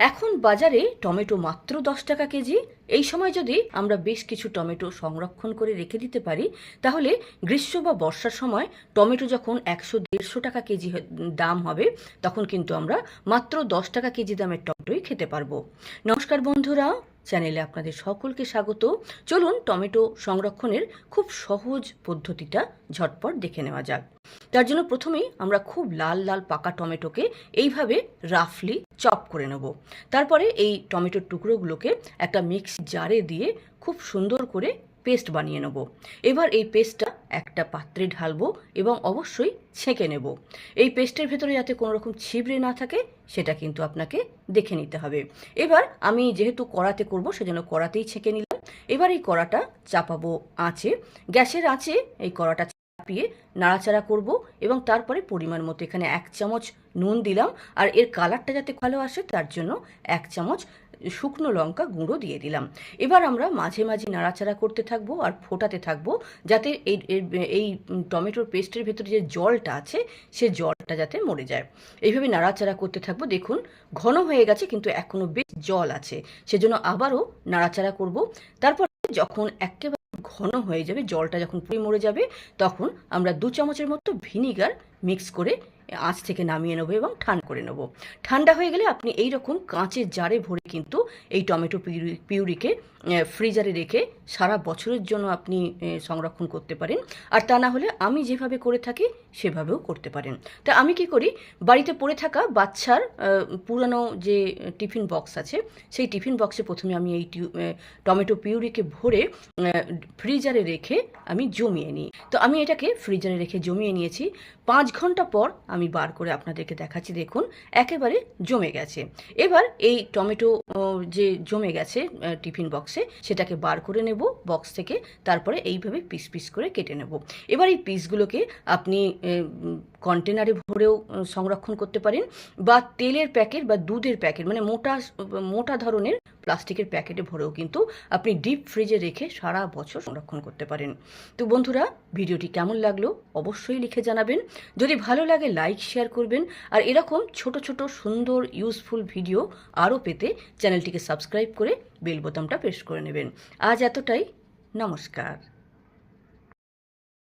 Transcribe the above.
এখন বাজারে টমেটো মাত্র দশ টাকা কেজি। এই সময় যদি আমরা বেশ কিছু টমেটো সংরক্ষণ করে রেখে দিতে পারি, তাহলে গ্রীষ্ম বা বর্ষার সময় টমেটো যখন একশো দেড়শো টাকা কেজি দাম হবে, তখন কিন্তু আমরা মাত্র দশ টাকা কেজি দামের টমেটোই খেতে পারব। নমস্কার বন্ধুরা চ্যানেলে আপনাদের সকলকে স্বাগত। চলুন টমেটো সংরক্ষণের খুব সহজ পদ্ধতিটা ঝটপট দেখে নেওয়া যাক। তার জন্য প্রথমেই আমরা খুব লাল লাল, পাকা টমেটোকে এইভাবে রাফলি চপ করে নেব। তারপরে এই টমেটোর টুকরোগুলোকে একটা মিক্স জারে দিয়ে খুব সুন্দর করে পেস্ট বানিয়ে নেব। এবার এই পেস্টটা একটা পাত্রে ঢালবো এবং অবশ্যই ছেঁকে নেব। এই পেস্টের ভেতরে যাতে কোনো রকম ছিবড়ে না থাকে, সেটা কিন্তু আপনাকে দেখে নিতে হবে। এবার আমি যেহেতু কড়াতে করব, সেজন্য কড়াতেই ছেঁকে নিলাম। এবার এই কড়াটা চাপাবো আঁচে। গ্যাসের আঁচে এই কড়াটা চাপিয়ে নাড়াচাড়া করব এবং তারপরে পরিমাণ মতো এখানে এক চামচ নুন দিলাম। আর এর কালারটা যাতে ভালো আসে, তার জন্য এক চামচ শুকনো লঙ্কা গুঁড়ো দিয়ে দিলাম। এবার আমরা মাঝে মাঝে নাড়াচাড়া করতে থাকব আর ফোটাতে থাকব যাতে এই এই টমেটোর পেস্টের ভেতরে যে জলটা আছে, সে জলটা যাতে মরে যায়। এইভাবে নাড়াচাড়া করতে থাকব। দেখুন, ঘন হয়ে গেছে কিন্তু এখনও বেশ জল আছে। সেজন্য আবারও নাড়াচাড়া করব। তারপর যখন একেবারে ঘন হয়ে যাবে, জলটা যখন পুরো মরে যাবে, তখন আমরা দু চামচের মতো ভিনিগার মিক্স করে আঁচ থেকে নামিয়ে নেব এবং ঠান্ডা করে নেব। ঠান্ডা হয়ে গেলে আপনি এই রকম কাঁচের জারে ভরে কিন্তু এই টমেটো পিউরি, পিউরিকে ফ্রিজারে রেখে সারা বছরের জন্য আপনি সংরক্ষণ করতে পারেন। আর তা না হলে আমি যেভাবে করে থাকি, সেভাবেও করতে পারেন। তা আমি কি করি? বাড়িতে পড়ে থাকা বাচ্চার পুরানো যে টিফিন বক্স আছে, সেই টিফিন বক্সে প্রথমে আমি এই টমেটো পিউরিকে ভরে ফ্রিজারে রেখে আমি জমিয়ে নিই। তো আমি এটাকে ফ্রিজারে রেখে জমিয়ে নিয়েছি। পাঁচ ঘণ্টা পর আমি বার করে আপনাদেরকে দেখাচ্ছি, দেখুন, একেবারে জমে গেছে। এবার এই টমেটো যে জমে গেছে টিফিন বক্সে সেটাকে বার করে নেব বক্স থেকে, তারপরে এইভাবে পিস পিস করে কেটে নেব। এবার এই পিসগুলোকে আপনি কন্টেনারে ভরেও সংরক্ষণ করতে পারেন বা তেলের প্যাকেট বা দুধের প্যাকেট মানে মোটা মোটা ধরনের প্লাস্টিকের প্যাকেটে ভরেও কিন্তু আপনি ডিপ ফ্রিজে রেখে সারা বছর সংরক্ষণ করতে পারেন। তো বন্ধুরা, ভিডিওটি কেমন লাগল অবশ্যই লিখে জানাবেন। যদি ভালো লাগে, লাইক, শেয়ার করবেন। আর এরকম ছোট ছোট, সুন্দর, ইউজফুল ভিডিও আরও পেতে চ্যানেলটিকে সাবস্ক্রাইব করে বেল বোতামটা প্রেস করে নেবেন। আজ এতটাই। নমস্কার।